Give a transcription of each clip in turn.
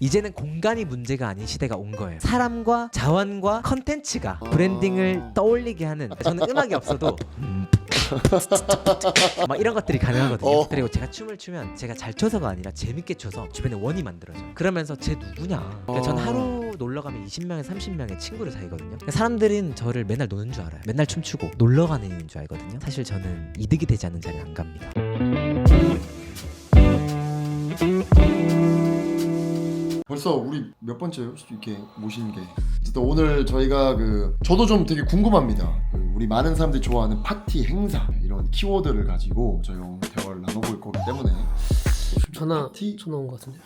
이제는 공간이 문제가 아닌 시대가 온 거예요. 사람과 자원과 컨텐츠가 브랜딩을 떠올리게 하는 저는 음악이 없어도 음, 막 이런 것들이 가능하거든요. 어. 그리고 제가 춤을 추면 제가 잘 춰서가 아니라 재밌게 춰서 주변에 원이 만들어져요. 그러면서 쟤 누구냐? 그러니까 전 어. 하루 놀러 가면 20명에 30명의 친구를 사귀거든요. 그러니까 사람들은 저를 맨날 노는 줄 알아요. 맨날 춤추고 놀러 가는 줄 알거든요. 사실 저는 이득이 되지 않는 자리는 안 갑니다. 벌써 우리 몇 번째요? 이렇게 모시는 게. 어쨌든 오늘 저희가 그 저도 좀 되게 궁금합니다. 그 우리 많은 사람들이 좋아하는 파티 행사 이런 키워드를 가지고 저희 오늘 대화를 나눠볼 거기 때문에 전화 파티? 전화 온 것 같은데.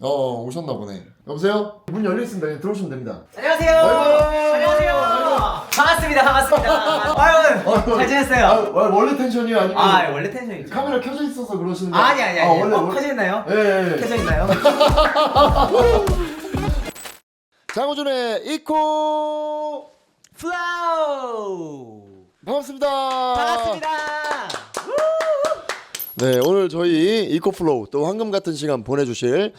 어 오셨나 보네. 여보세요? 문 열려 있습니다. 그냥 들어오시면 됩니다. 안녕하세요. 안녕하세요. 반갑습니다. 반갑습니다. 아유. 잘 지냈어요? 아, 원- 원래 텐션이요 아니면 아, 원래 텐션이죠. 카메라 켜져 있어서 그러시는 거 아니 아니 아니. 아, 원래 어, 원래 켜져 있나요? 예, 예. 켜져 있나요? 장호준의 이코 플로우 반갑습니다. 반갑습니다. 네, 오늘 저희 이코플로우 또 황금 같은 시간 보내주실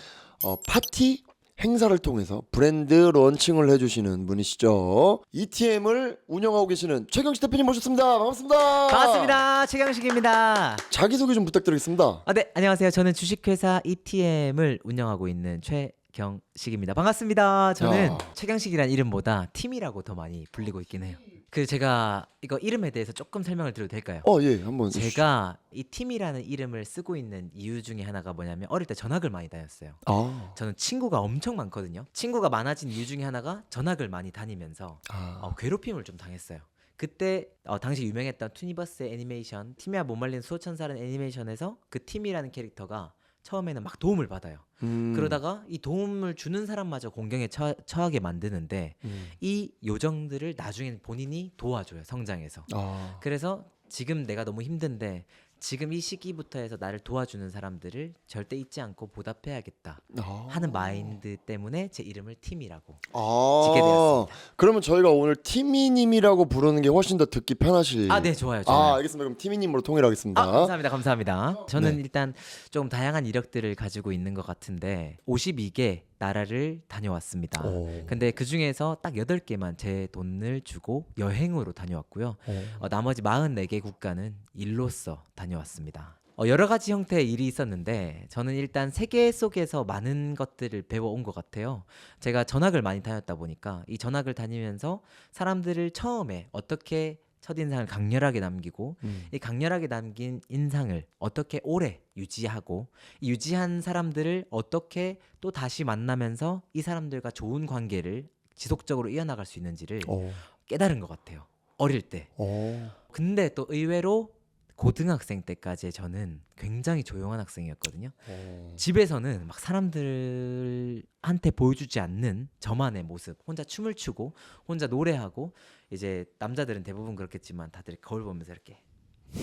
어, 파티 행사를 통해서 브랜드 런칭을 해주시는 분이시죠. ETM을 운영하고 계시는 최경식 대표님 모셨습니다. 반갑습니다. 반갑습니다. 최경식입니다. 자기소개 좀 부탁드리겠습니다. 아, 네, 안녕하세요. 저는 주식회사 ETM을 운영하고 있는 최 경식입니다. 반갑습니다. 저는 야. 최경식이란 이름보다 팀이라고 더 많이 불리고 있긴 해요. 그 제가 이거 이름에 대해서 조금 설명을 드려도 될까요? 어, 예, 한번. 제가 이 팀이라는 이름을 쓰고 있는 이유 중에 하나가 뭐냐면 어릴 때 전학을 많이 다녔어요. 아, 저는 친구가 엄청 많거든요. 친구가 많아진 이유 중에 하나가 전학을 많이 다니면서 아, 어, 괴롭힘을 좀 당했어요. 그때 어, 당시 유명했던 투니버스의 애니메이션 팀이야 못 말린 수호천사라는 애니메이션에서 그 팀이라는 캐릭터가 처음에는 막 도움을 받아요. 음, 그러다가 이 도움을 주는 사람마저 공경에 처, 처하게 만드는데 음, 이 요정들을 나중엔 본인이 도와줘요 성장해서. 아, 그래서 지금 내가 너무 힘든데 지금 이 시기부터 해서 나를 도와주는 사람들을 절대 잊지 않고 보답해야겠다 아. 하는 마인드 때문에 제 이름을 팀이라고 아, 짓게 되었습니다. 그러면 저희가 오늘 티미님이라고 부르는 게 훨씬 더 듣기 편하실. 아 네 좋아요 좋아요. 아, 알겠습니다. 그럼 티미님으로 통일하겠습니다. 아, 감사합니다. 감사합니다. 저는 네. 일단 좀 다양한 이력들을 가지고 있는 것 같은데 52개 나라를 다녀왔습니다. 오. 근데 그 중에서 딱 8개만 제 돈을 주고 여행으로 다녀왔고요. 어, 나머지 44개 국가는 일로서 다녀왔습니다. 어, 여러 가지 형태의 일이 있었는데 저는 일단 세계 속에서 많은 것들을 배워온 것 같아요. 제가 전학을 많이 다녔다 보니까 이 전학을 다니면서 사람들을 처음에 어떻게 첫인상을 강렬하게 남기고 음. 이 강렬하게 남긴 인상을 어떻게 오래 유지하고 이 유지한 사람들을 어떻게 또 다시 만나면서 이 사람들과 좋은 관계를 지속적으로 이어나갈 수 있는지를 오. 깨달은 것 같아요. 어릴 때. 오. 근데 또 의외로 고등학생 때까지 저는 굉장히 조용한 학생이었거든요. 오. 집에서는 막 사람들한테 보여주지 않는 저만의 모습, 혼자 춤을 추고 혼자 노래하고 이제 남자들은 대부분 그렇겠지만 다들 거울 보면서 이렇게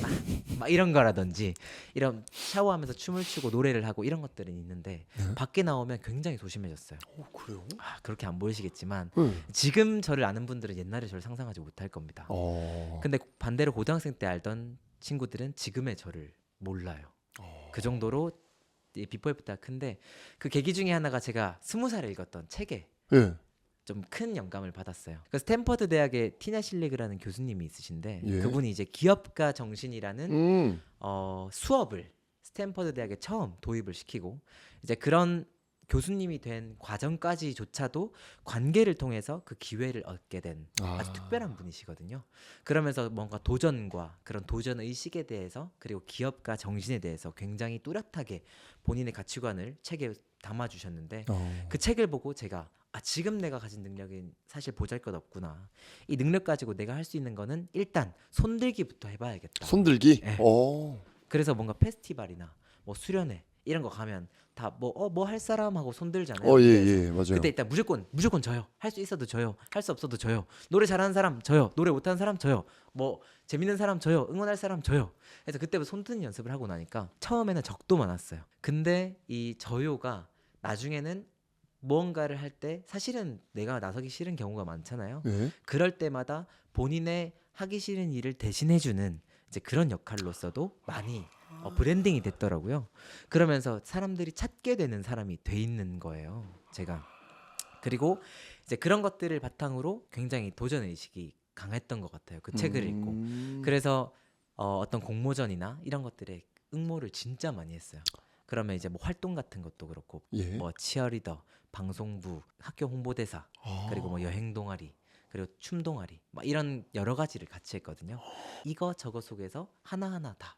막, 막 이런 거라든지 이런 샤워하면서 춤을 추고 노래를 하고 이런 것들은 있는데 네. 밖에 나오면 굉장히 조심해졌어요. 오, 그래요? 아, 그렇게 안 보이시겠지만 응. 지금 저를 아는 분들은 옛날에 저를 상상하지 못할 겁니다. 어. 근데 반대로 고등학생 때 알던 친구들은 지금의 저를 몰라요. 어. 그 정도로 이 비포 애프터가 큰데 그 계기 중에 하나가 제가 스무 살에 읽었던 책에 예. 좀큰 영감을 받았어요. 그 스탠퍼드 대학의 티나 실리그라는 교수님이 있으신데 예. 그분이 이제 기업가 정신이라는 음. 어, 수업을 스탠퍼드 대학에 처음 도입을 시키고 이제 그런 교수님이 된 과정까지조차도 관계를 통해서 그 기회를 얻게 된 아. 아주 특별한 분이시거든요. 그러면서 뭔가 도전과 그런 도전 의식에 대해서 그리고 기업가 정신에 대해서 굉장히 뚜렷하게 본인의 가치관을 책에 담아 주셨는데 어. 그 책을 보고 제가 아 지금 내가 가진 능력은 사실 보잘것없구나. 이 능력 가지고 내가 할 수 있는 거는 일단 손들기부터 해봐야겠다. 손들기. 예. 어. 그래서 뭔가 페스티벌이나 뭐 수련회 이런 거 가면 다 뭐 어 뭐 할 사람 하고 손들잖아요. 어, 예. 예, 맞아요. 그때 일단 무조건 무조건 져요. 할 수 있어도 져요. 할 수 없어도 져요. 노래 잘하는 사람 져요. 노래 못하는 사람 져요. 뭐 재밌는 사람 져요. 응원할 사람 져요. 그래서 그때부터 손드는 연습을 하고 나니까 처음에는 적도 많았어요. 근데 이 저요가 나중에는 무언가를 할 때 사실은 내가 나서기 싫은 경우가 많잖아요. 예. 그럴 때마다 본인의 하기 싫은 일을 대신해주는 이제 그런 역할로서도 많이 어, 브랜딩이 됐더라고요. 그러면서 사람들이 찾게 되는 사람이 돼 있는 거예요. 제가 그리고 이제 그런 것들을 바탕으로 굉장히 도전 의식이 강했던 것 같아요. 그 책을 읽고 음. 그래서 어, 어떤 공모전이나 이런 것들에 응모를 진짜 많이 했어요. 그러면 이제 뭐 활동 같은 것도 그렇고 예. 뭐 치어리더, 방송부, 학교 홍보대사, 아. 그리고 뭐 여행 동아리, 그리고 춤 동아리, 막 이런 여러 가지를 같이 했거든요. 이거 저거 속에서 하나 하나 다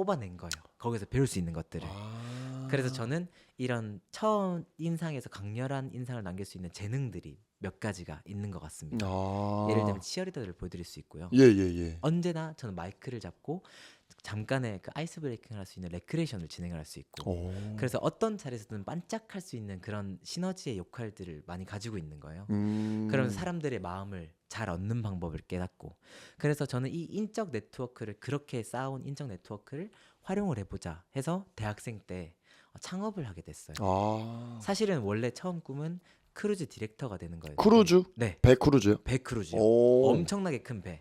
뽑아낸 거예요. 거기서 배울 수 있는 것들을. 아. 그래서 저는 이런 처음 인상에서 강렬한 인상을 남길 수 있는 재능들이 몇 가지가 있는 것 같습니다. 아. 예를 들면 치어리더를 보여드릴 수 있고요. 예, 예, 예. 언제나 저는 마이크를 잡고 잠깐의 그 아이스 브레이킹을 할 수 있는 레크레이션을 진행을 할수 있고 오. 그래서 어떤 자리에서든 반짝할 수 있는 그런 시너지의 역할들을 많이 가지고 있는 거예요. 음. 그러면서 사람들의 마음을 잘 얻는 방법을 깨닫고 그래서 저는 이 인적 네트워크를 그렇게 쌓아온 인적 네트워크를 활용을 해보자 해서 대학생 때 어, 창업을 하게 됐어요. 아. 사실은 원래 처음 꿈은 크루즈 디렉터가 되는 거예요. 크루즈? 네, 배 크루즈요? 배 크루즈. 오. 엄청나게 큰 배.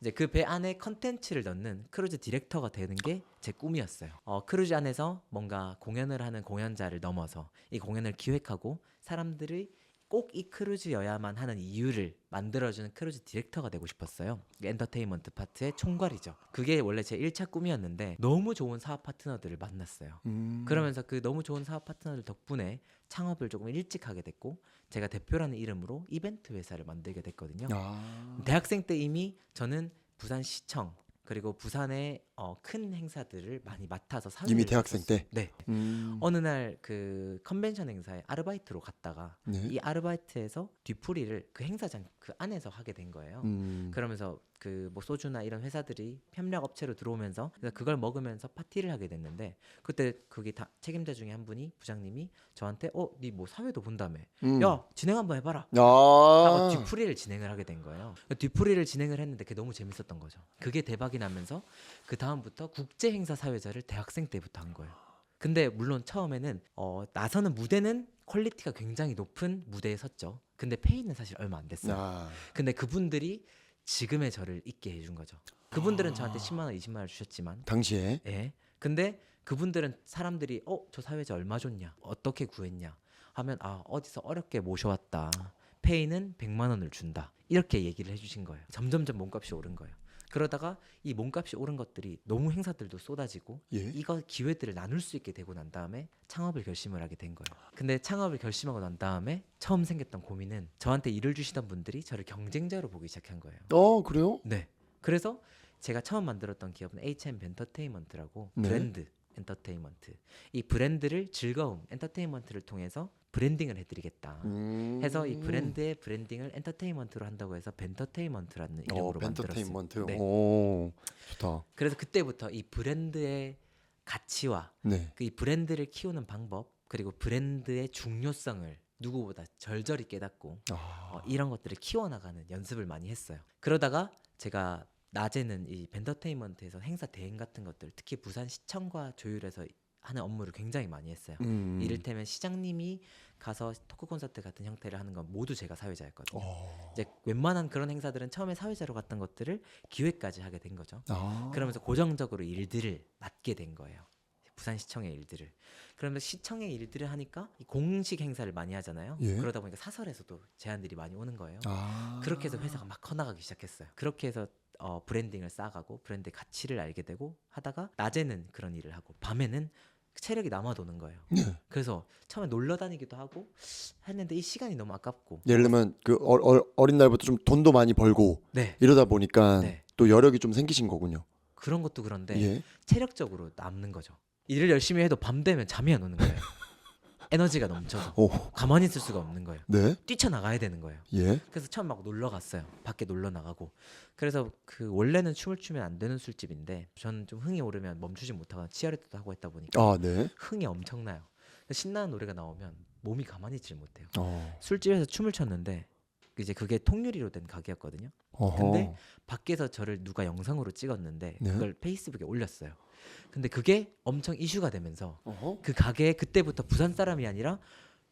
이제 그 배 안에 컨텐츠를 넣는 크루즈 디렉터가 되는 게 제 꿈이었어요. 어, 크루즈 안에서 뭔가 공연을 하는 공연자를 넘어서 이 공연을 기획하고 사람들이 꼭 이 크루즈여야만 하는 이유를 만들어주는 크루즈 디렉터가 되고 싶었어요. 엔터테인먼트 파트의 총괄이죠. 그게 원래 제 1차 꿈이었는데 너무 좋은 사업 파트너들을 만났어요. 음. 그러면서 그 너무 좋은 사업 파트너들 덕분에 창업을 조금 일찍 하게 됐고 제가 대표라는 이름으로 이벤트 회사를 만들게 됐거든요. 아. 대학생 때 이미 저는 부산시청 그리고 부산의 어, 큰 행사들을 많이 맡아서 사회를 이미 대학생 했었어요. 때? 네. 음. 어느 날 그 컨벤션 행사에 아르바이트로 갔다가 네. 이 아르바이트에서 뒤풀이를 그 행사장 그 안에서 하게 된 거예요. 음. 그러면서 그 뭐 소주나 이런 회사들이 협력 업체로 들어오면서 그래서 그걸 먹으면서 파티를 하게 됐는데 그때 거기 다 책임자 중에 한 분이 부장님이 저한테 어니뭐 사회도 본다며 음. 야 진행 한번 해봐라 아. 하고 뒤풀이를 진행을 하게 된 거예요. 뒤풀이를 진행을 했는데 그게 너무 재밌었던 거죠. 그게 대박이 나면서 그 다음부터 국제 행사 사회자를 대학생 때부터 한 거예요. 근데 물론 처음에는 어, 나서는 무대는 퀄리티가 굉장히 높은 무대에 섰죠. 근데 페이는 사실 얼마 안 됐어요. 아. 근데 그분들이 지금의 저를 있게 해준 거죠. 그분들은 아. 저한테 10만 원, 20만 원 주셨지만, 당시에 예. 근데 그분들은 사람들이 어 저 사회자 얼마 줬냐, 어떻게 구했냐 하면 아 어디서 어렵게 모셔왔다. 페이는 100만 원을 준다. 이렇게 얘기를 해 주신 거예요. 점점점 몸값이 오른 거예요. 그러다가 이 몸값이 오른 것들이 너무 행사들도 쏟아지고 예. 이거 기회들을 나눌 수 있게 되고 난 다음에 창업을 결심을 하게 된 거예요. 근데 창업을 결심하고 난 다음에 처음 생겼던 고민은 저한테 일을 주시던 분들이 저를 경쟁자로 보기 시작한 거예요. 어, 그래요? 네. 그래서 제가 처음 만들었던 기업은 H&M 엔터테인먼트라고 네. 브랜드 엔터테인먼트. 이 브랜드를 즐거움 엔터테인먼트를 통해서 브랜딩을 해드리겠다. 음. 해서 이 브랜드의 브랜딩을 엔터테인먼트로 한다고 해서 벤터테인먼트라는 어, 이름으로. 벤터테인먼트. 네. 오. 좋다. 그래서 그때부터 이 브랜드의 가치와 네. 그이 브랜드를 키우는 방법 그리고 브랜드의 중요성을 누구보다 절절히 깨닫고 아. 어, 이런 것들을 키워나가는 연습을 많이 했어요. 그러다가 제가 낮에는 이 벤터테인먼트에서 행사 대행 같은 것들 특히 부산 시청과 조율해서 하는 업무를 굉장히 많이 했어요. 음. 이를테면 시장님이 가서 토크 콘서트 같은 형태를 하는 건 모두 제가 사회자였거든요. 어. 이제 웬만한 그런 행사들은 처음에 사회자로 갔던 것들을 기획까지 하게 된 거죠. 아. 그러면서 고정적으로 일들을 맡게 된 거예요. 부산시청의 일들을. 그러면 시청의 일들을 하니까 이 공식 행사를 많이 하잖아요. 예. 그러다 보니까 사설에서도 제안들이 많이 오는 거예요. 아. 그렇게 해서 회사가 막 커나가기 시작했어요. 그렇게 해서 어, 브랜딩을 쌓아가고 브랜드의 가치를 알게 되고 하다가 낮에는 그런 일을 하고 밤에는 체력이 남아도는 거예요. 네. 그래서 처음에 놀러 다니기도 하고 했는데 이 시간이 너무 아깝고 예를 들면 그 어, 어, 어 린 날부터 좀 돈도 많이 벌고 네 이러다 보니까 네. 또 여력이 좀 생기신 거군요. 그런 것도 그런데 예. 체력적으로 남는 거죠. 일을 열심히 해도 밤 되면 잠이 안 오는 거예요. 에너지가 넘쳐서 오. 가만히 있을 수가 없는 거예요. 네. 뛰쳐나가야 되는 거예요. 예. 그래서 처음 막 놀러 갔어요. 밖에 놀러 나가고. 그래서 그 원래는 춤을 추면 안 되는 술집인데 저는 좀 흥이 오르면 멈추지 못하고 치어리더도 하고 했다 보니까 아, 네. 흥이 엄청나요. 신나는 노래가 나오면 몸이 가만히 있질 못해요. 어. 술집에서 춤을 췄는데 이제 그게 통유리로 된 가게였거든요. 어허. 근데 밖에서 저를 누가 영상으로 찍었는데 네. 그걸 페이스북에 올렸어요. 근데 그게 엄청 이슈가 되면서 어허. 그 가게에 그때부터 부산 사람이 아니라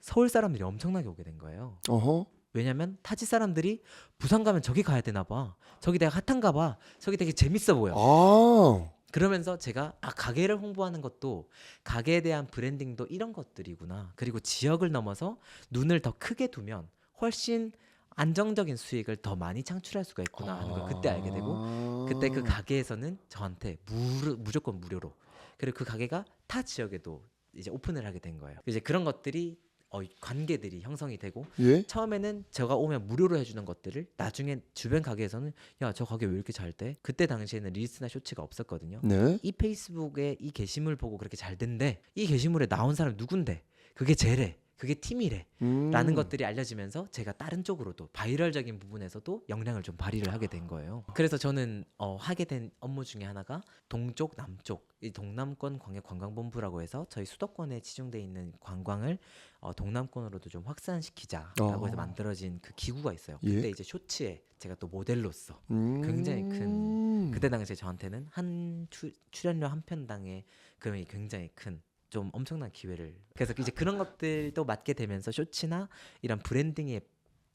서울 사람들이 엄청나게 오게 된 거예요. 어허. 왜냐면 타지 사람들이 부산 가면 저기 가야 되나 봐. 저기 내가 핫한가 봐. 저기 되게 재밌어 보여. 아. 그러면서 제가 아 가게를 홍보하는 것도 가게에 대한 브랜딩도 이런 것들이구나. 그리고 지역을 넘어서 눈을 더 크게 두면 훨씬 안정적인 수익을 더 많이 창출할 수가 있구나 하는 걸 그때 알게 되고 아. 그때 그 가게에서는 저한테 무, 무조건 무료로 그리고 그 가게가 타 지역에도 이제 오픈을 하게 된 거예요. 이제 그런 것들이 어, 관계들이 형성이 되고 예? 처음에는 제가 오면 무료로 해주는 것들을 나중에 주변 가게에서는 야 저 가게 왜 이렇게 잘 돼? 그때 당시에는 릴스나 쇼츠가 없었거든요. 네. 이 페이스북에 이 게시물 보고 그렇게 잘 된대. 이 게시물에 나온 사람 누군데? 그게 쟤래. 그게 팀이래. 음. 라는 것들이 알려지면서 제가 다른 쪽으로도 바이럴적인 부분에서도 역량을 좀 발휘를 하게 된 거예요. 그래서 저는 어, 하게 된 업무 중에 하나가 동쪽 남쪽 이 동남권 광역 관광본부라고 해서 저희 수도권에 지정돼 있는 관광을 어, 동남권으로도 좀 확산시키자라고 해서 어. 만들어진 그 기구가 있어요. 예. 그때 이제 쇼츠에 제가 또 모델로서 음. 굉장히 큰 그때 당시에 저한테는 한 추, 출연료 한 편당의 금액이 굉장히 큰 좀 엄청난 기회를 그래서 이제 그런 것들도 맡게 되면서 쇼츠나 이런 브랜딩의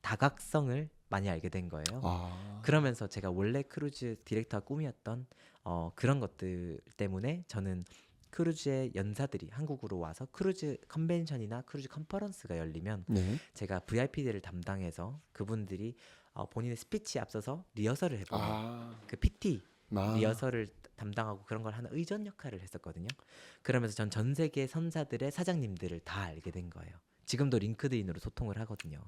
다각성을 많이 알게 된 거예요. 아. 그러면서 제가 원래 크루즈 디렉터가 꿈이었던 어, 그런 것들 때문에 저는 크루즈의 연사들이 한국으로 와서 크루즈 컨벤션이나 크루즈 컨퍼런스가 열리면 네. 제가 VIP들을 담당해서 그분들이 어, 본인의 스피치에 앞서서 리허설을 해보는 아. 그 PT 아. 리허설을 담당하고 그런 걸 하는 의전 역할을 했었거든요. 그러면서 전 전 세계 선사들의 사장님들을 다 알게 된 거예요. 지금도 링크드인으로 소통을 하거든요.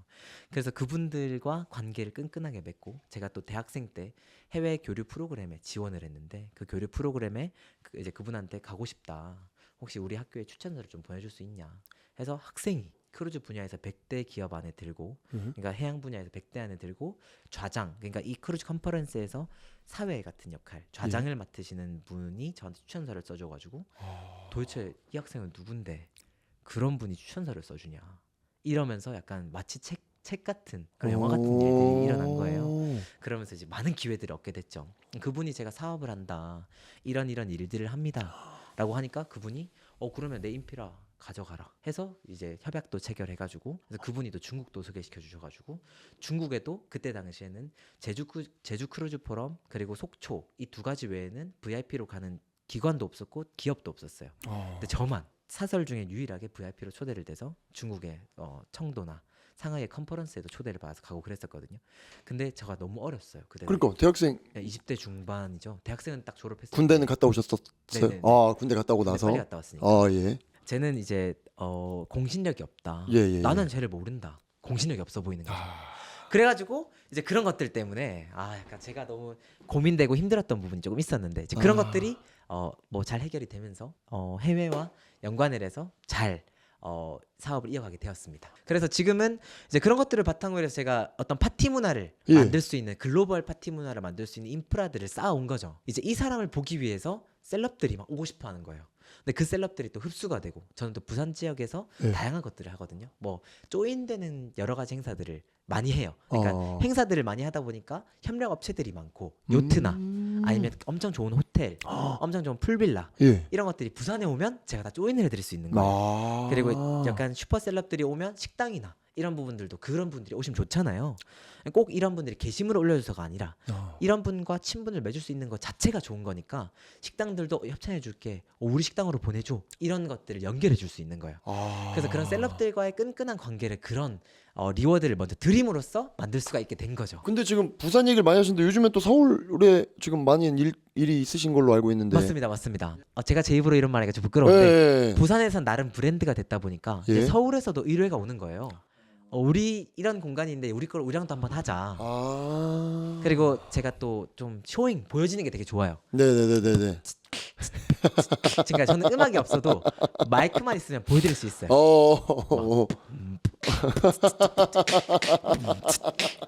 그래서 그분들과 관계를 끈끈하게 맺고 제가 또 대학생 때 해외 교류 프로그램에 지원을 했는데 그 교류 프로그램에 그 이제 그분한테 가고 싶다. 혹시 우리 학교에 추천서를 좀 보내줄 수 있냐? 해서 학생이 크루즈 분야에서 100대 기업 안에 들고 음. 그러니까 해양 분야에서 100대 안에 들고 좌장 그러니까 이 크루즈 컨퍼런스에서 사회 같은 역할 좌장을 맡으시는 분이 저한테 추천서를 써줘가지고 도대체 이 학생은 누군데? 그런 분이 추천서를 써주냐? 이러면서 약간 마치 책, 책 같은 그런 영화 같은 일들이 일어난 거예요. 그러면서 이제 많은 기회들을 얻게 됐죠. 그분이 제가 사업을 한다 이런 이런 일들을 합니다 라고 하니까 그분이 어 그러면 내 인피라 가져가라 해서 이제 협약도 체결해가지고 그래서 그분이 또 중국도 소개시켜 주셔가지고 중국에도 그때 당시에는 제주 크, 제주 크루즈 포럼 그리고 속초 이 두 가지 외에는 VIP로 가는 기관도 없었고 기업도 없었어요. 어. 근데 저만 사설 중에 유일하게 VIP로 초대를 돼서 중국의 어, 청도나 상하이의 컨퍼런스에도 초대를 받아서 가고 그랬었거든요. 근데 제가 너무 어렸어요. 그때 그러니까 대학생 20대 중반이죠. 대학생은 딱 졸업했어요. 군대는 갔다 오셨었어요? 네네네. 아 군대 갔다 오고 군대 나서 빨리 갔다 왔으니까. 아 예. 쟤는 이제 어, 공신력이 없다. 예, 예, 예. 나는 쟤를 모른다. 공신력이 없어 보이는 거죠. 아. 그래가지고 이제 그런 것들 때문에 아 약간 제가 너무 고민되고 힘들었던 부분이 조금 있었는데 이제 그런 아. 것들이 어 뭐 잘 해결이 되면서 어 해외와 연관을 해서 잘 어, 사업을 이어가게 되었습니다. 그래서 지금은 이제 그런 것들을 바탕으로 해서 제가 어떤 파티 문화를 예. 만들 수 있는 글로벌 파티 문화를 만들 수 있는 인프라들을 쌓아온 거죠. 이제 이 사람을 보기 위해서 셀럽들이 막 오고 싶어 하는 거예요. 근데 그 셀럽들이 또 흡수가 되고 저는 또 부산 지역에서 예. 다양한 것들을 하거든요. 뭐 조인되는 여러 가지 행사들을 많이 해요. 그러니까 어. 행사들을 많이 하다 보니까 협력 업체들이 많고 요트나 음. 아니면 엄청 좋은 호텔, 엄청 좋은 풀빌라 예. 이런 것들이 부산에 오면 제가 다 조인을 해드릴 수 있는 거예요. 아. 그리고 약간 슈퍼 셀럽들이 오면 식당이나 이런 부분들도 그런 분들이 오시면 좋잖아요. 꼭 이런 분들이 게시물을 올려줘서가 아니라 어. 이런 분과 친분을 맺을 수 있는 것 자체가 좋은 거니까 식당들도 협찬해 줄게. 어, 우리 식당으로 보내줘. 이런 것들을 연결해 줄 수 있는 거예요. 아. 그래서 그런 셀럽들과의 끈끈한 관계를 그런 어, 리워드를 먼저 드림으로써 만들 수가 있게 된 거죠. 근데 지금 부산 얘기를 많이 하시는데 요즘엔 또 서울에 지금 많이 일, 일이 있으신 걸로 알고 있는데. 맞습니다, 맞습니다. 어, 제가 제 입으로 이런 말하기가 좀 예. 부끄러운데 부산에선 나름 브랜드가 됐다 보니까 이제 예. 서울에서도 의뢰가 오는 거예요. 어, 우리 이런 공간인데 우리 걸 우리랑도 한번 하자. 아. 그리고 제가 또 좀 쇼잉 보여지는 게 되게 좋아요. 네네네네네. 그러니까 저는 음악이 없어도 마이크만 있으면 보여드릴 수 있어요. 어.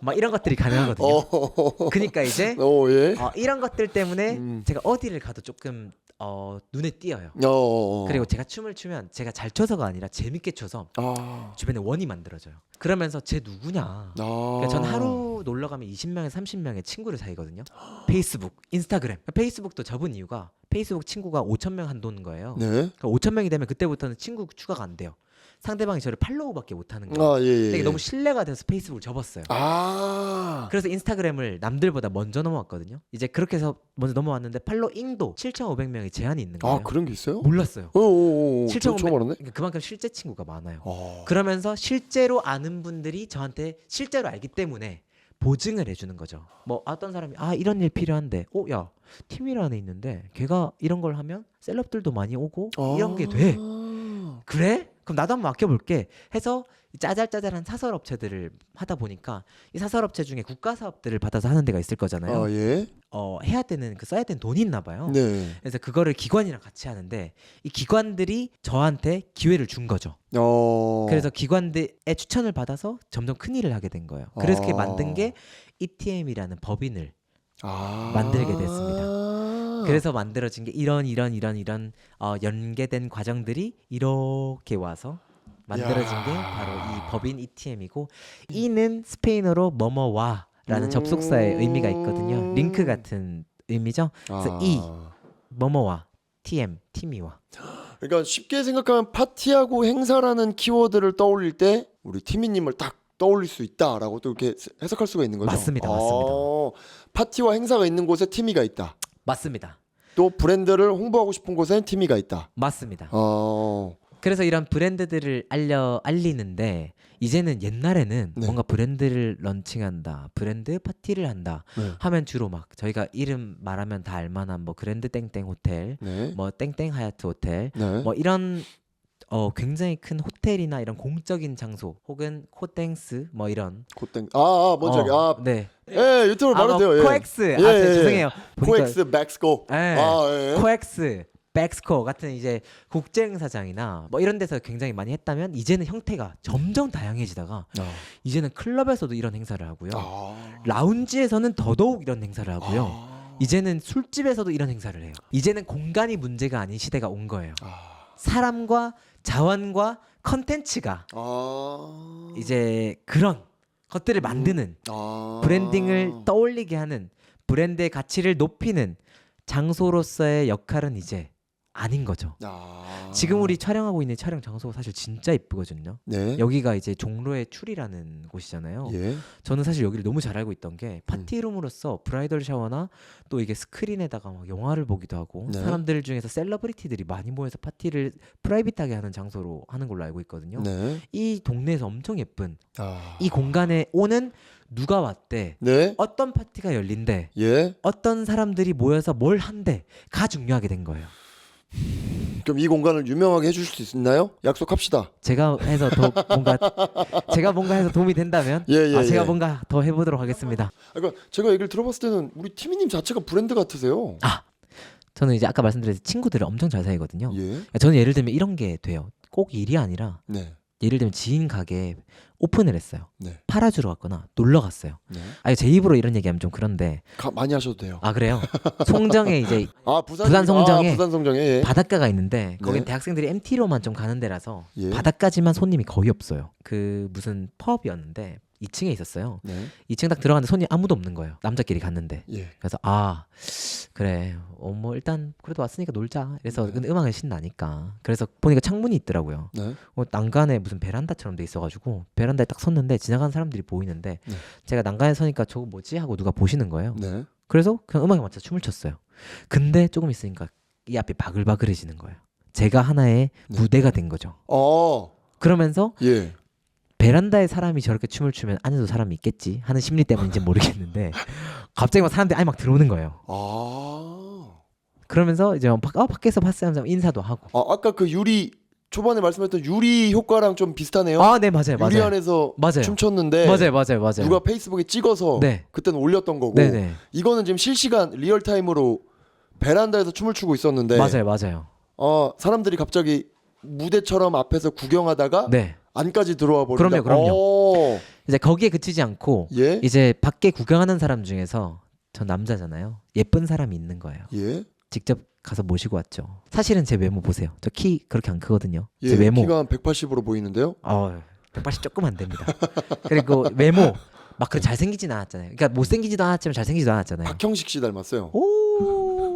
막 이런 것들이 가능하거든요. 어. 그러니까 이제 어 예. 어, 이런 것들 때문에 음. 제가 어디를 가도 조금 어, 눈에 띄어요. 어. 그리고 제가 춤을 추면 제가 잘 춰서가 아니라 재밌게 춰서 아. 주변에 원이 만들어져요. 그러면서 쟤 누구냐? 아. 그러니까 전 하루 놀러 가면 20명에 30명의 친구를 사귀거든요. 페이스북, 인스타그램. 그러니까 페이스북도 접은 이유가 페이스북 친구가 5천 명 한도는 거예요. 네. 그러니까 5천 명이 되면 그때부터는 친구 추가가 안 돼요. 상대방이 저를 팔로우밖에 못 하는 거예요. 아, 예, 예. 이게 예. 너무 신뢰가 돼서 페이스북을 접었어요. 아. 그래서 인스타그램을 남들보다 먼저 넘어왔거든요. 이제 그렇게 해서 먼저 넘어왔는데 팔로잉도 7,500명이 제한이 있는 거예요. 아, 그런 게 있어요? 몰랐어요. 어, 어, 어. 어. 저7,500 처음 알았네. 그러니까 그만큼 실제 친구가 많아요. 어. 그러면서 실제로 아는 분들이 저한테 실제로 알기 때문에 보증을 해주는 거죠. 뭐 어떤 사람이 아 이런 일 필요한데, 어야 팀이라 안에 있는데 걔가 이런 걸 하면 셀럽들도 많이 오고 이런 게 돼. 아. 그래? 그럼 나도 한번 아껴볼게 해서 이 짜잘짜잘한 사설 업체들을 하다 보니까 이 사설 업체 중에 국가 사업들을 받아서 하는 데가 있을 거잖아요. 아, 예. 어 해야 되는 그 써야 되는 돈이 있나 봐요. 네. 그래서 그거를 기관이랑 같이 하는데 이 기관들이 저한테 기회를 준 거죠. 어. 그래서 기관들의 추천을 받아서 점점 큰 일을 하게 된 거예요. 그래서 그게 아. 만든 게 ETM이라는 법인을 아. 만들게 됐습니다. 그래서 만들어진 게 이런 이런 이런 이런 어, 연계된 과정들이 이렇게 와서 만들어진 야. 게 바로 이 법인 ETM이고 이는 스페인어로 뭐뭐와라는 음. 접속사의 의미가 있거든요. 링크 같은 의미죠. 그래서 이 뭐뭐와 TM 팀이와 그러니까 쉽게 생각하면 파티하고 행사라는 키워드를 떠올릴 때 우리 티미님을 딱 떠올릴 수 있다라고 또 이렇게 해석할 수가 있는 거죠. 맞습니다, 맞습니다. 어, 파티와 행사가 있는 곳에 티미가 있다. 맞습니다. 또 브랜드를 홍보하고 싶은 곳엔 티미가 있다. 맞습니다. 어, 그래서 이런 브랜드들을 알려 알리는데 이제는 옛날에는 네. 뭔가 브랜드를 런칭한다, 브랜드 파티를 한다 네. 하면 주로 막 저희가 이름 말하면 다 알만한 뭐 그랜드 땡땡 호텔, 네, 뭐 땡땡 하얏트 호텔, 네, 뭐 이런 어 굉장히 큰 호텔이나 이런 공적인 장소 혹은 코땡스 뭐 이런 코땡, 아, 아 뭔지 알게, 어, 아, 네 예, 유튜브 말해도 돼요. 예. 코엑스 아 예, 제- 예, 예. 죄송해요 보니까 코엑스 백스코. 예. 아, 예. 코엑스 백스코 같은 이제 국제행사장이나 뭐 이런 데서 굉장히 많이 했다면 이제는 형태가 점점 다양해지다가 아, 이제는 클럽에서도 이런 행사를 하고요. 아, 라운지에서는 더더욱 이런 행사를 하고요. 아, 이제는 술집에서도 이런 행사를 해요. 이제는 공간이 문제가 아닌 시대가 온 거예요. 아, 사람과 자원과 컨텐츠가 아, 이제 그런 것들을 만드는 아, 브랜딩을 떠올리게 하는 브랜드의 가치를 높이는 장소로서의 역할은 이제 아닌 거죠. 아, 지금 우리 촬영하고 있는 촬영 장소가 사실 진짜 이쁘거든요. 네, 여기가 이제 종로의 출이라는 곳이잖아요. 예, 저는 사실 여기를 너무 잘 알고 있던 게 파티룸으로서 브라이덜 샤워나 또 이게 스크린에다가 막 영화를 보기도 하고 네. 사람들 중에서 셀러브리티들이 많이 모여서 파티를 프라이빗하게 하는 장소로 하는 걸로 알고 있거든요. 네, 이 동네에서 엄청 예쁜 아, 이 공간에 오는 누가 왔대 네, 어떤 파티가 열린대 예. 어떤 사람들이 모여서 뭘 한대가 중요하게 된 거예요. 그럼 이 공간을 유명하게 해주실 수 있나요? 약속합시다. 제가 해서 더 뭔가 제가 뭔가 해서 도움이 된다면 예, 예, 아, 제가 예. 뭔가 더 해보도록 하겠습니다. 아, 그러니까 제가 얘기를 들어봤을 때는 우리 티미님 자체가 브랜드 같으세요. 저는 이제 아까 말씀드렸듯이 친구들을 엄청 잘 사귀거든요. 예, 저는 예를 들면 이런 게 돼요. 꼭 일이 아니라 네, 예를 들면 지인 가게 오픈을 했어요. 네, 팔아주러 갔거나 놀러 갔어요. 네. 아, 제 입으로 이런 얘기하면 좀 그런데 가, 많이 하셔도 돼요. 아 그래요? 송정에 이제 아 부산 부산 송정에 아, 부산 송정에 예. 바닷가가 있는데 거긴 네. 대학생들이 MT로만 좀 가는 데라서 예. 바닷가지만 손님이 거의 없어요. 그 무슨 펍이었는데 2층에 있었어요. 네, 2층 딱 들어갔는데 손님 아무도 없는 거예요. 남자끼리 갔는데. 예, 그래서 아 그래 어 뭐 일단 그래도 왔으니까 놀자. 그래서 네. 근데 음악을 신나니까. 그래서 보니까 창문이 있더라고요. 네, 어, 난간에 무슨 베란다처럼 돼 있어가지고 베란다에 딱 섰는데 지나가는 사람들이 보이는데 네. 제가 난간에 서니까 저거 뭐지 하고 누가 보시는 거예요. 네. 그래서 그냥 음악에 맞춰 춤을 췄어요. 근데 조금 있으니까 이 앞이 바글바글해지는 거예요. 제가 하나의 네. 무대가 된 거죠. 어, 그러면서 예, 베란다에 사람이 저렇게 춤을 추면 안에도 사람이 있겠지 하는 심리 때문인지 모르겠는데 갑자기 막 사람들이 안에 막 들어오는 거예요. 아, 그러면서 이제 막 밖- 어, 밖에서 봤어요 하면서 인사도 하고. 아 아까 그 유리 초반에 말씀했던 유리 효과랑 좀 비슷하네요. 아, 네 맞아요, 유리 맞아요. 안에서 맞아요. 춤췄는데 맞아요, 맞아요, 맞아요. 누가 페이스북에 찍어서 네. 그때는 올렸던 거고 네, 네. 이거는 지금 실시간 리얼 타임으로 베란다에서 춤을 추고 있었는데 맞아요, 맞아요. 어 사람들이 갑자기 무대처럼 앞에서 구경하다가 네. 안까지 들어와 버린다. 그럼요, 그럼요. 오, 이제 거기에 그치지 않고 예, 이제 밖에 구경하는 사람 중에서 저 남자잖아요. 예쁜 사람이 있는 거예요. 예, 직접 가서 모시고 왔죠. 사실은 제 외모 보세요. 저 키 그렇게 안 크거든요. 예. 제 외모. 키가 한 180으로 보이는데요. 어, 180 조금 안 됩니다. 그리고 외모 막 그렇게 잘생기진 않았잖아요. 그러니까 못생기지도 않았지만 잘생기지도 않았잖아요. 박형식 씨 닮았어요. 오,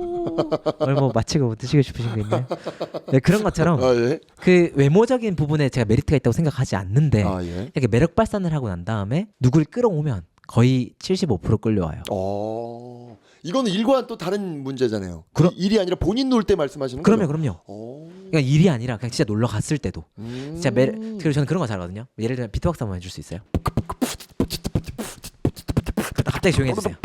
오늘 뭐 마치고 드시고 싶으신 거 있나요? 네, 그런 것처럼 아 예. 그 외모적인 부분에 제가 메리트가 있다고 생각하지 않는데 아 예. 이렇게 매력 발산을 하고 난 다음에 누굴 끌어오면 거의 75% 끌려와요. 어. 이거는 일과는 또 다른 문제잖아요. 그럼- 그 일이 아니라 본인 놀 때 말씀하시는 그럼요, 거죠? 그럼요. 어. 그러니까 일이 아니라 그냥 진짜 놀러 갔을 때도 음. 진짜 매 그리고 저는 그런 거 잘하거든요. 예를 들면 비트박스 한번 해줄 수 있어요? 갑자기 조용히 해주세요.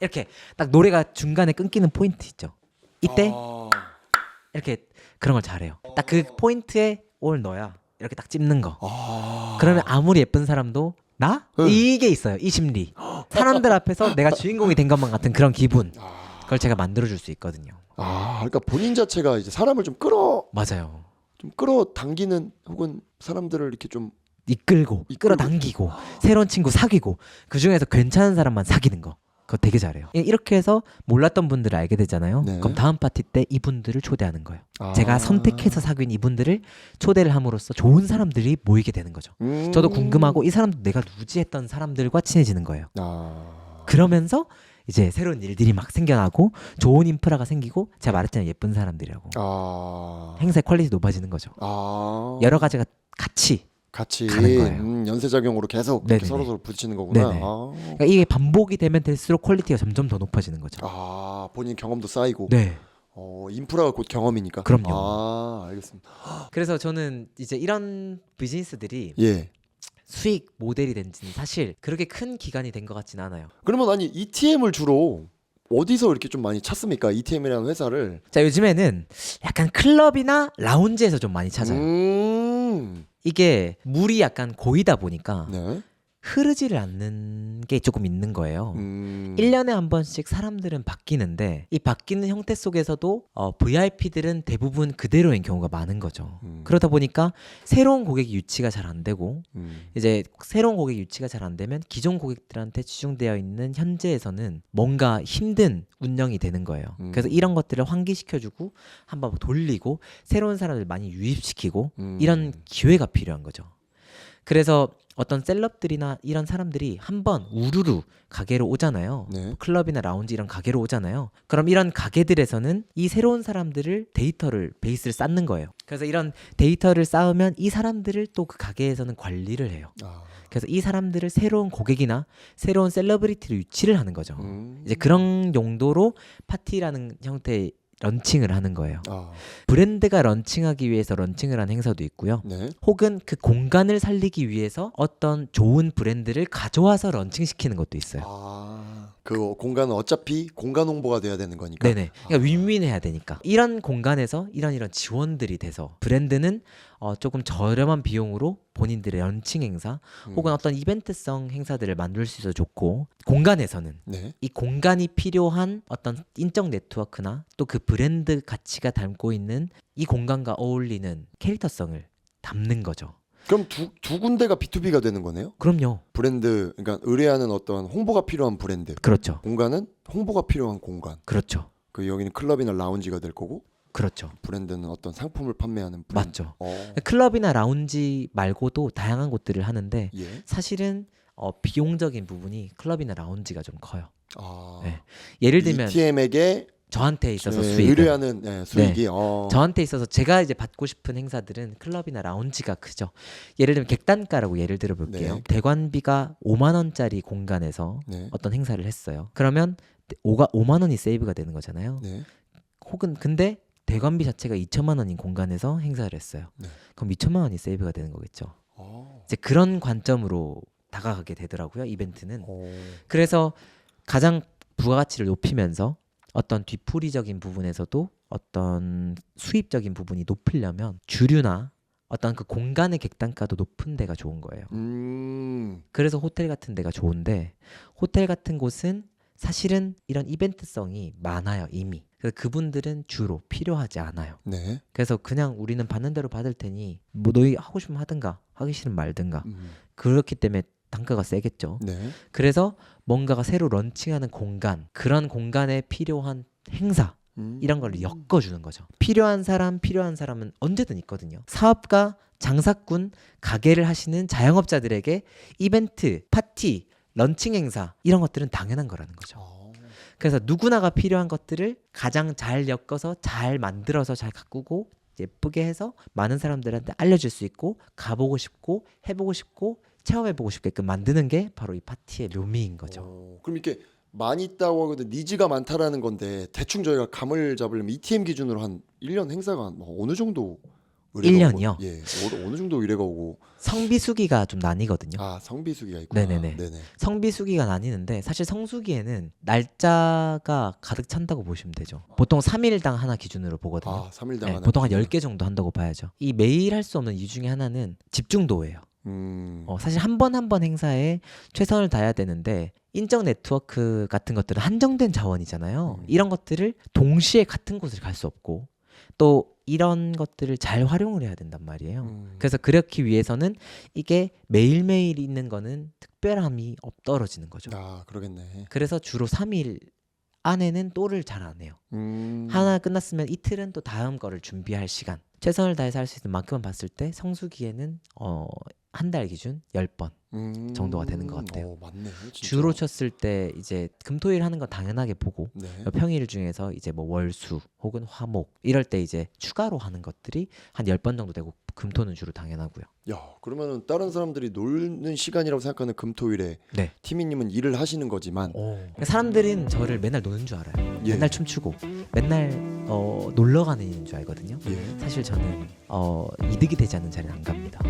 이렇게 딱 노래가 중간에 끊기는 포인트 있죠. 이때 아. 이렇게 그런 걸 잘해요. 딱 그 포인트에 올 너야 이렇게 딱 찝는 거. 아. 그러면 아무리 예쁜 사람도 나 응. 이게 있어요. 이 심리. 사람들 앞에서 내가 주인공이 된 것만 같은 그런 기분. 그걸 제가 만들어 줄 수 있거든요. 아, 그러니까 본인 자체가 이제 사람을 좀 끌어 맞아요. 좀 끌어당기는 혹은 사람들을 이렇게 좀 이끌고, 이끌고. 끌어당기고 새로운 친구 사귀고 그 중에서 괜찮은 사람만 사귀는 거. 그거 되게 잘해요. 이- 이렇게 해서 몰랐던 분들을 알게 되잖아요. 네. 그럼 다음 파티 때 이분들을 초대하는 거예요. 아. 제가 선택해서 사귄 이분들을 초대를 함으로써 좋은 사람들이 모이게 되는 거죠. 음. 저도 궁금하고 이 사람도 내가 누지 했던 사람들과 친해지는 거예요. 아. 그러면서 이제 새로운 일들이 막 생겨나고 좋은 인프라가 생기고 제가 말했잖아요 예쁜 사람들이라고 아. 행사의 퀄리티 높아지는 거죠 아. 여러 가지가 같이 같이 가는 거예요. 음, 연쇄 작용으로 계속 네네네. 이렇게 서로 서로 부딪히는 거구나. 네네. 아. 그러니까 이게 반복이 되면 될수록 퀄리티가 점점 더 높아지는 거죠 아, 본인 경험도 쌓이고. 네 어, 인프라가 곧 경험이니까. 그럼요. 아, 알겠습니다. 그래서 저는 이제 이런 비즈니스들이 예. 수익 모델이 된 지는 사실 그렇게 큰 기간이 된 것 같지는 않아요 그러면 아니 ETM을 주로 어디서 이렇게 좀 많이 찾습니까? ETM이라는 회사를. 자 요즘에는 약간 클럽이나 라운지에서 좀 많이 찾아요 음. 이게 물이 약간 고이다 보니까 네. 흐르지를 않는 게 조금 있는 거예요 음. 1년에 한 번씩 사람들은 바뀌는데 이 바뀌는 형태 속에서도 어, VIP들은 대부분 그대로인 경우가 많은 거죠. 음. 그러다 보니까 새로운 고객이 유치가 잘 안 되고 음. 이제 새로운 고객 유치가 잘 안 되면 기존 고객들한테 치중되어 있는 현재에서는 뭔가 힘든 운영이 되는 거예요. 음. 그래서 이런 것들을 환기시켜주고 한번 돌리고 새로운 사람들 많이 유입시키고 음. 이런 기회가 필요한 거죠. 그래서 어떤 셀럽들이나 이런 사람들이 한번 우르르 가게로 오잖아요. 네. 클럽이나 라운지 이런 가게로 오잖아요. 그럼 이런 가게들에서는 이 새로운 사람들을 데이터를 베이스를 쌓는 거예요. 그래서 이런 데이터를 쌓으면 이 사람들을 또 그 가게에서는 관리를 해요. 아. 그래서 이 사람들을 새로운 고객이나 새로운 셀러브리티로 유치를 하는 거죠. 음. 이제 그런 용도로 파티라는 형태의 런칭을 하는 거예요. 아. 브랜드가 런칭하기 위해서 런칭을 한 행사도 있고요. 네. 혹은 그 공간을 살리기 위해서 어떤 좋은 브랜드를 가져와서 런칭시키는 것도 있어요. 아. 그 공간은 어차피 공간 홍보가 돼야 되는 거니까. 네네. 그러니까 윈윈해야 되니까. 이런 공간에서 이런 이런 지원들이 돼서 브랜드는 어, 조금 저렴한 비용으로 본인들의 런칭 행사 음. 혹은 어떤 이벤트성 행사들을 만들 수 있어 좋고 공간에서는 네. 이 공간이 필요한 어떤 인적 네트워크나 또 그 브랜드 가치가 담고 있는 이 공간과 어울리는 캐릭터성을 담는 거죠. 그럼 두, 두 군데가 B2B가 되는 거네요? 그럼요. 브랜드 그러니까 의뢰하는 어떤 홍보가 필요한 브랜드 그렇죠. 공간은 홍보가 필요한 공간 그렇죠. 그 여기는 클럽이나 라운지가 될 거고 그렇죠. 브랜드는 어떤 상품을 판매하는 브랜드. 맞죠. 어. 클럽이나 라운지 말고도 다양한 곳들을 하는데 예. 사실은 어, 비용적인 부분이 클럽이나 라운지가 좀 커요. 아. 네. 예를 들면 ETM에게 저한테 있어서 네, 수익 의뢰하는 네, 수익이 어. 저한테 있어서 제가 이제 받고 싶은 행사들은 클럽이나 라운지가 크죠. 예를 들면 객단가라고 예를 들어 볼게요. 네. 대관비가 5만 원짜리 공간에서 네. 어떤 행사를 했어요. 그러면 5가 5만 원이 세이브가 되는 거잖아요. 네. 혹은 근데 대관비 자체가 2천만 원인 공간에서 행사를 했어요. 네. 그럼 2천만 원이 세이브가 되는 거겠죠. 어. 이제 그런 관점으로 다가가게 되더라고요. 이벤트는. 어. 그래서 가장 부가가치를 높이면서 어떤 뒤풀이적인 부분에서도 어떤 수입적인 부분이 높으려면 주류나 어떤 그 공간의 객단가도 높은 데가 좋은 거예요. 음. 그래서 호텔 같은 데가 좋은데 호텔 같은 곳은 사실은 이런 이벤트성이 많아요 이미. 그래서 그분들은 주로 필요하지 않아요. 네. 그래서 그냥 우리는 받는 대로 받을 테니 뭐 너희 하고 싶으면 하든가 하기 싫으면 말든가 음. 그렇기 때문에 단가가 세겠죠. 네. 그래서 뭔가가 새로 런칭하는 공간, 그런 공간에 필요한 행사 음. 이런 걸 엮어주는 거죠. 필요한 사람, 필요한 사람은 언제든 있거든요. 사업가, 장사꾼, 가게를 하시는 자영업자들에게 이벤트, 파티, 런칭 행사 이런 것들은 당연한 거라는 거죠. 어. 그래서 누구나가 필요한 것들을 가장 잘 엮어서 잘 만들어서 잘 가꾸고 예쁘게 해서 많은 사람들한테 알려줄 수 있고 가보고 싶고 해보고 싶고 체험해보고 싶게끔 만드는 게 바로 이 파티의 묘미인 거죠. 어, 그럼 이렇게 많이 있다고 하거든 니즈가 많다라는 건데 대충 저희가 감을 잡으려면 ETM 기준으로 한 1년 행사가 뭐 어느 정도 1 오고- 년이요? 예. 어느, 어느 정도 의뢰가 오고 성비수기가 좀 나뉘거든요. 아, 성비수기가 있구나. 네네네. 네네. 성비수기가 나뉘는데 사실 성수기에는 날짜가 가득 찬다고 보시면 되죠. 보통 3일당 하나 기준으로 보거든요. 아, 3일당 네, 하나. 보통 한 기준으로. 10개 정도 한다고 봐야죠. 이 매일 할 수 없는 이유 중에 하나는 집중도예요. 음. 어, 사실 한 번 한 번 행사에 최선을 다해야 되는데 인적 네트워크 같은 것들은 한정된 자원이잖아요. 음. 이런 것들을 동시에 같은 곳을 갈 수 없고 또 이런 것들을 잘 활용을 해야 된단 말이에요. 음. 그래서 그렇기 위해서는 이게 매일매일 있는 거는 특별함이 없 떨어지는 거죠. 아, 그러겠네. 그래서 주로 3일 안에는 또를 잘 안 해요. 음. 하나 끝났으면 이틀은 또 다음 거를 준비할 시간. 최선을 다해서 할 수 있는 만큼만 봤을 때 성수기에는 어, 한 달 기준 10번. 음. 정도가 되는 것 같아요. 어, 맞네. 주로 쳤을 때 이제 금토일 하는 거 당연하게 보고 네. 평일 중에서 이제 뭐 월수 혹은 화목 이럴 때 이제 추가로 하는 것들이 한 10번 정도 되고 금토는 주로 당연하고요. 야, 그러면은 다른 사람들이 노는 시간이라고 생각하는 금토일에 네. 티미님은 일을 하시는 거지만 그러니까 사람들은 저를 맨날 노는 줄 알아요. 예. 맨날 춤추고 맨날 어, 놀러 가는 일인 줄 알거든요. 예. 사실 저는 어, 이득이 되지 않는 자리는 안 갑니다.